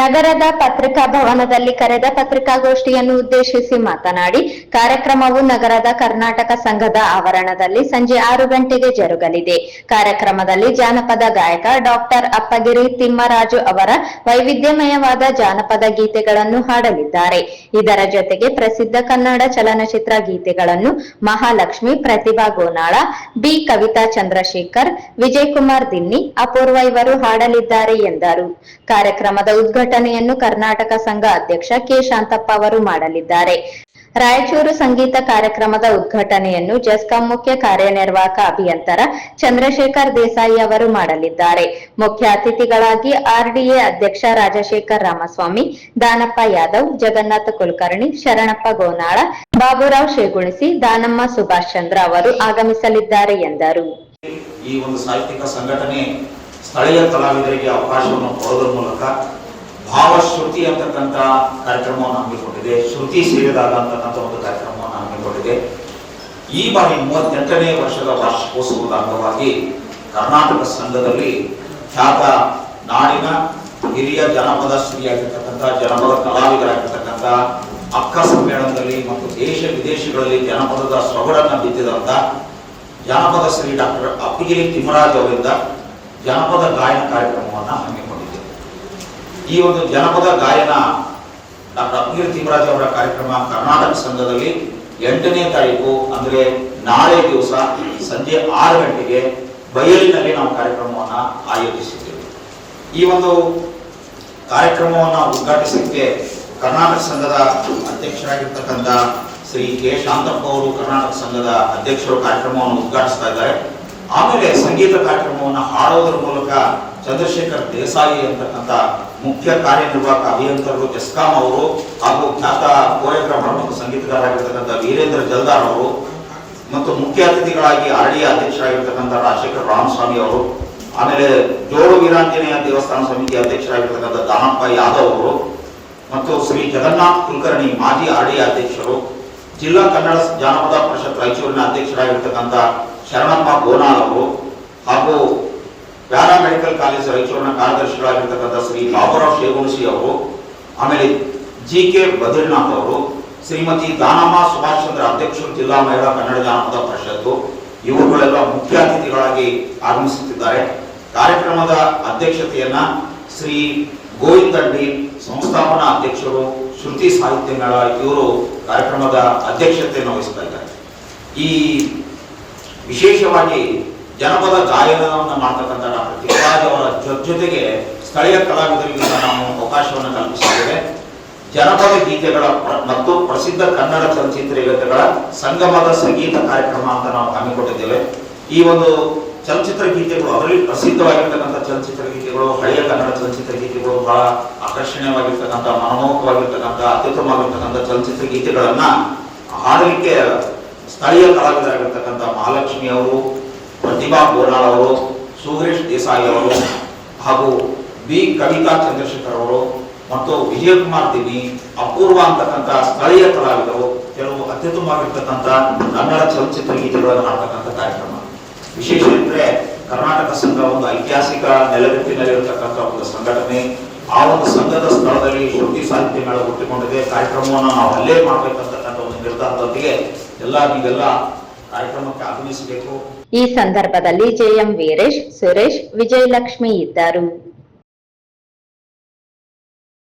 ನಗರದ ಪತ್ರಿಕಾ ಭವನದಲ್ಲಿ ಕರೆದ ಪತ್ರಿಕಾಗೋಷ್ಠಿಯನ್ನು ಉದ್ದೇಶಿಸಿ ಮಾತನಾಡಿ, ಕಾರ್ಯಕ್ರಮವು ನಗರದ ಕರ್ನಾಟಕ ಸಂಘದ ಆವರಣದಲ್ಲಿ ಸಂಜೆ ಆರು ಗಂಟೆಗೆ ಜರುಗಲಿದೆ. ಕಾರ್ಯಕ್ರಮದಲ್ಲಿ ಜಾನಪದ ಗಾಯಕ ಡಾಕ್ಟರ್ ಅಪ್ಪಗಿರಿ ತಿಮ್ಮರಾಜು ಅವರ ವೈವಿಧ್ಯಮಯವಾದ ಜಾನಪದ ಗೀತೆಗಳನ್ನು ಹಾಡಲಿದ್ದಾರೆ. ಇದರ ಜೊತೆಗೆ ಪ್ರಸಿದ್ಧ ಕನ್ನಡ ಚಲನಚಿತ್ರ ಗೀತೆಗಳನ್ನು ಮಹಾಲಕ್ಷ್ಮಿ, ಪ್ರತಿಭಾ ಗೋನಾಳ, ಬಿ ಕವಿತಾ ಚಂದ್ರಶೇಖರ್ ವಿಜಯ್ ಕುಮಾರ್ ದಿನ್ನಿ ಅಪೂರ್ವ ಇವರು ಹಾಡಲಿದ್ದಾರೆ ಎಂದರು. ಕಾರ್ಯಕ್ರಮದ ಉದ್ಘಾಟನೆಯನ್ನು ಕರ್ನಾಟಕ ಸಂಘ ಅಧ್ಯಕ್ಷ ಕೆ ಶಾಂತಪ್ಪ ಅವರು ಮಾಡಲಿದ್ದಾರೆ. ರಾಯಚೂರು ಸಂಗೀತ ಕಾರ್ಯಕ್ರಮದ ಉದ್ಘಾಟನೆಯನ್ನು ಜಸ್ಕಾಂ ಮುಖ್ಯ ಕಾರ್ಯನಿರ್ವಾಹಕ ಅಭಿಯಂತರ ಚಂದ್ರಶೇಖರ್ ದೇಸಾಯಿ ಅವರು ಮಾಡಲಿದ್ದಾರೆ. ಮುಖ್ಯ ಅತಿಥಿಗಳಾಗಿ ಆರ್ಡಿಎ ಅಧ್ಯಕ್ಷ ರಾಜಶೇಖರ್ ರಾಮಸ್ವಾಮಿ, ದಾನಪ್ಪ ಯಾದವ್, ಜಗನ್ನಾಥ ಕುಲಕರ್ಣಿ, ಶರಣಪ್ಪ ಗೋನಾಳ, ಬಾಬುರಾವ್ ಶೇಗುಣಿಸಿ, ದಾನಮ್ಮ ಸುಭಾಷ್ ಚಂದ್ರ ಅವರು ಆಗಮಿಸಲಿದ್ದಾರೆ ಎಂದರು. ಈ ಒಂದು ಸಾಹಿತ್ಯಿಕ ಸಂಘಟನೆ ಸ್ಥಳೀಯ ಕಲಾವಿದರಿಗೆ ಅವಕಾಶವನ್ನು ಕೊಡೋದ್ರ ಮೂಲಕ ಭಾವಶ್ರುತಿ ಅಂತಕ್ಕಂಥ ಕಾರ್ಯಕ್ರಮವನ್ನು ಹಮ್ಮಿಕೊಂಡಿದೆ. ಶ್ರುತಿ ಸೇರಿದಾಗ ಅಂತಕ್ಕಂಥ ಒಂದು ಕಾರ್ಯಕ್ರಮವನ್ನು ಹಮ್ಮಿಕೊಂಡಿದೆ. ಈ ಬಾರಿ ಮೂವತ್ತೆಂಟನೇ ವರ್ಷದ ವಾರ್ಷಿಕೋತ್ಸವದ ಅಂಗವಾಗಿ ಕರ್ನಾಟಕ ಸಂಘದಲ್ಲಿ ಖ್ಯಾತ ನಾಡಿನ ಹಿರಿಯ ಜನಪದ ಶ್ರೀಯಾಗಿರ್ತಕ್ಕಂಥ ಜನಪದ ಕಲಾವಿದರಾಗಿರ್ತಕ್ಕಂಥ ಅಕ್ಕ ಸಮ್ಮೇಳನದಲ್ಲಿ ಮತ್ತು ದೇಶ ವಿದೇಶಗಳಲ್ಲಿ ಜನಪದದ ಸೊಗಡನ್ನು ಬಿದ್ದಿದಂಥ ಜನಪದ ಶ್ರೀ ಡಾಕ್ಟರ್ ಅಪ್ಪಿಗಿರಿ ತಿಮ್ಮರಾಜ್ ಅವರಿಂದ ಜನಪದ ಗಾಯನ ಕಾರ್ಯಕ್ರಮವನ್ನು ಹಮ್ಮಿಕೊಂಡಿದೆ. ಈ ಒಂದು ಜನಪದ ಗಾಯನ ಡಾಕ್ಟರ್ ಅಪ್ನೀರ್ ತಿಮ್ಮರಾಜ್ ಅವರ ಕಾರ್ಯಕ್ರಮ ಕರ್ನಾಟಕ ಸಂಘದಲ್ಲಿ ಎಂಟನೇ ತಾರೀಕು, ಅಂದ್ರೆ ನಾಳೆ ದಿವಸ ಸಂಜೆ ಆರು ಗಂಟೆಗೆ ಬಯಲಿನಲ್ಲಿ ನಾವು ಕಾರ್ಯಕ್ರಮವನ್ನು ಆಯೋಜಿಸಿದ್ದೇವೆ ಈ ಒಂದು ಕಾರ್ಯಕ್ರಮವನ್ನು ಉದ್ಘಾಟಿಸಲಿಕ್ಕೆ ಕರ್ನಾಟಕ ಸಂಘದ ಅಧ್ಯಕ್ಷರಾಗಿರ್ತಕ್ಕಂಥ ಶ್ರೀ ಕೆ. ಶಾಂತಪ್ಪ ಅವರು ಕರ್ನಾಟಕ ಸಂಘದ ಅಧ್ಯಕ್ಷರು ಕಾರ್ಯಕ್ರಮವನ್ನು ಉದ್ಘಾಟಿಸ್ತಾ ಇದ್ದಾರೆ. ಆಮೇಲೆ ಸಂಗೀತ ಕಾರ್ಯಕ್ರಮವನ್ನು ಹಾಡೋದ್ರ ಮೂಲಕ ಚಂದ್ರಶೇಖರ್ ದೇಸಾಯಿ ಅಂತಕ್ಕಂಥ ಮುಖ್ಯ ಕಾರ್ಯನಿರ್ವಾಹಕ ಅಭಿಯಂತರರು ಎಸ್ಕಾಂ ಅವರು ಹಾಗೂ ಖ್ಯಾತ ಕೋರಿಯೋಗ್ರಾಫರ್ ಮತ್ತು ಸಂಗೀತಗಾರರಾಗಿರ್ತಕ್ಕಂಥ ವೀರೇಂದ್ರ ಜಲ್ದಾರ್ ಅವರು ಮತ್ತು ಮುಖ್ಯ ಅತಿಥಿಗಳಾಗಿ ಆರ್ ಡಿ ಅಧ್ಯಕ್ಷರಾಗಿರ್ತಕ್ಕಂಥ ರಾಜಶೇಖರ್ ರಾಮಸ್ವಾಮಿ ಅವರು, ಆಮೇಲೆ ಜೋಡು ವೀರಾಂಜನೇಯ ದೇವಸ್ಥಾನ ಸಮಿತಿ ಅಧ್ಯಕ್ಷರಾಗಿರ್ತಕ್ಕಂಥ ದಾನಪ್ಪ ಯಾದವ್ ಅವರು ಮತ್ತು ಶ್ರೀ ಜಗನ್ನಾಥ್ ಕುಲಕರ್ಣಿ ಮಾಜಿ ಆರ್ ಡಿ ಅಧ್ಯಕ್ಷರು, ಜಿಲ್ಲಾ ಕನ್ನಡ ಜಾನಪದ ಪರಿಷತ್ ರಾಯಚೂರಿನ ಅಧ್ಯಕ್ಷರಾಗಿರ್ತಕ್ಕಂಥ ಶರಣಪ್ಪ ಗೋನಾಳ್ ಅವರು ಹಾಗೂ ಪ್ಯಾರಾಮೆಡಿಕಲ್ ಕಾಲೇಜ್ ರಾಯಚೂರಿನ ಕಾರ್ಯದರ್ಶಿಗಳಾಗಿರ್ತಕ್ಕಂಥ ಶ್ರೀ ಬಾಬುರಾವ್ ಶೇಗುಣಸಿ ಅವರು, ಆಮೇಲೆ ಜಿ ಕೆ ಬದ್ರಿನಾಥ್ ಅವರು, ಶ್ರೀಮತಿ ದಾನಮ್ಮ ಸುಭಾಷ್ ಚಂದ್ರ ಅಧ್ಯಕ್ಷರು ಜಿಲ್ಲಾ ಮಹಿಳಾ ಕನ್ನಡ ಜಾನಪದ ಪರಿಷತ್ತು ಇವರುಗಳೆಲ್ಲ ಮುಖ್ಯ ಅತಿಥಿಗಳಾಗಿ ಆಗಮಿಸುತ್ತಿದ್ದಾರೆ. ಕಾರ್ಯಕ್ರಮದ ಅಧ್ಯಕ್ಷತೆಯನ್ನ ಶ್ರೀ ಗೋವಿಂದ್ ದಂಡಿ ಸಂಸ್ಥಾಪನಾ ಅಧ್ಯಕ್ಷರು, ಶ್ರುತಿ ಸಾಹಿತ್ಯ ಮೇಳ ಇವರು ಕಾರ್ಯಕ್ರಮದ ಅಧ್ಯಕ್ಷತೆಯನ್ನು ವಹಿಸ್ತಾ ಇದ್ದಾರೆ. ಈ ವಿಶೇಷವಾಗಿ ಜನಪದ ಗಾಯನವನ್ನು ಮಾಡ್ತಕ್ಕಂಥ ಡಾಕ್ಟರ್ ತಿಪ್ಪರಾಜ್ ಅವರ ಜೊತೆಗೆ ಸ್ಥಳೀಯ ಕಲಾವಿದರಿಗೆ ನಾವು ಅವಕಾಶವನ್ನು ಕಲ್ಪಿಸಿದ್ದೇವೆ. ಜನಪದ ಗೀತೆಗಳ ಮತ್ತು ಪ್ರಸಿದ್ಧ ಕನ್ನಡ ಚಲನಚಿತ್ರ ಗೀತೆಗಳ ಸಂಗಮದ ಸಂಗೀತ ಕಾರ್ಯಕ್ರಮ ಅಂತ ನಾವು ಹಮ್ಮಿಕೊಂಡಿದ್ದೇವೆ ಈ ಒಂದು ಚಲನಚಿತ್ರ ಗೀತೆಗಳು ಅದರಲ್ಲಿ ಪ್ರಸಿದ್ಧವಾಗಿರ್ತಕ್ಕಂಥ ಚಲನಚಿತ್ರ ಗೀತೆಗಳು, ಹಳೆಯ ಕನ್ನಡ ಚಲನಚಿತ್ರ ಗೀತೆಗಳು ಬಹಳ ಆಕರ್ಷಣೀಯವಾಗಿರ್ತಕ್ಕಂಥ, ಮನಮೋಹಕವಾಗಿರ್ತಕ್ಕಂಥ, ಅತ್ಯುತ್ತಮವಾಗಿರ್ತಕ್ಕಂಥ ಚಲನಚಿತ್ರ ಗೀತೆಗಳನ್ನ ಹಾಡಲಿಕ್ಕೆ ಸ್ಥಳೀಯ ಕಲಾವಿದರಾಗಿರ್ತಕ್ಕಂಥ ಮಹಾಲಕ್ಷ್ಮಿ ಅವರು ಪ್ರತಿಭಾ ಬೋರಾಳ್ ಅವರು, ಸುರೇಶ್ ದೇಸಾಯಿ ಅವರು ಹಾಗೂ ಬಿ. ಕವಿತಾ ಚಂದ್ರಶೇಖರ್ ಅವರು ಮತ್ತು ವಿಜಯಕುಮಾರ್ ದಿನಿ ಅಪೂರ್ವ ಅಂತಕ್ಕಂಥ ಸ್ಥಳೀಯ ಕಲಾವಿದರು, ಕೆಲವು ಅತ್ಯುತ್ತಮವಾಗಿರ್ತಕ್ಕಂಥ ಕನ್ನಡ ಚಲನಚಿತ್ರ ಗೀತೆಗಳನ್ನು ಹಾಡ್ತಕ್ಕಂಥ ಕಾರ್ಯಕ್ರಮ. ವಿಶೇಷ ಎಂದರೆ ಕರ್ನಾಟಕ ಸಂಘ ಒಂದು ಐತಿಹಾಸಿಕ ನೆಲೆಗಟ್ಟಿನಲ್ಲಿರತಕ್ಕಂಥ ಒಂದು ಸಂಘಟನೆ. ಆ ಒಂದು ಸಂಘದ ಸ್ಥಳದಲ್ಲಿ ಶೃತಿ ಸಾಹಿತ್ಯ ಮೇಳ ಹುಟ್ಟಿಕೊಂಡಿದೆ. ಕಾರ್ಯಕ್ರಮವನ್ನು ನಾವು ಅಲ್ಲೇ ಮಾಡಬೇಕಂತಕ್ಕಂಥ ಒಂದು ನಿರ್ಧಾರದೊಂದಿಗೆ ಎಲ್ಲ ನೀವೆಲ್ಲ ಕಾರ್ಯಕ್ರಮಕ್ಕೆ ಆಗಮಿಸಬೇಕು. ಈ ಸಂದರ್ಭದಲ್ಲಿ ಜೆಎಂ ವೀರೇಶ್ ಸುರೇಶ್ ವಿಜಯಲಕ್ಷ್ಮಿ ಇದ್ದರು.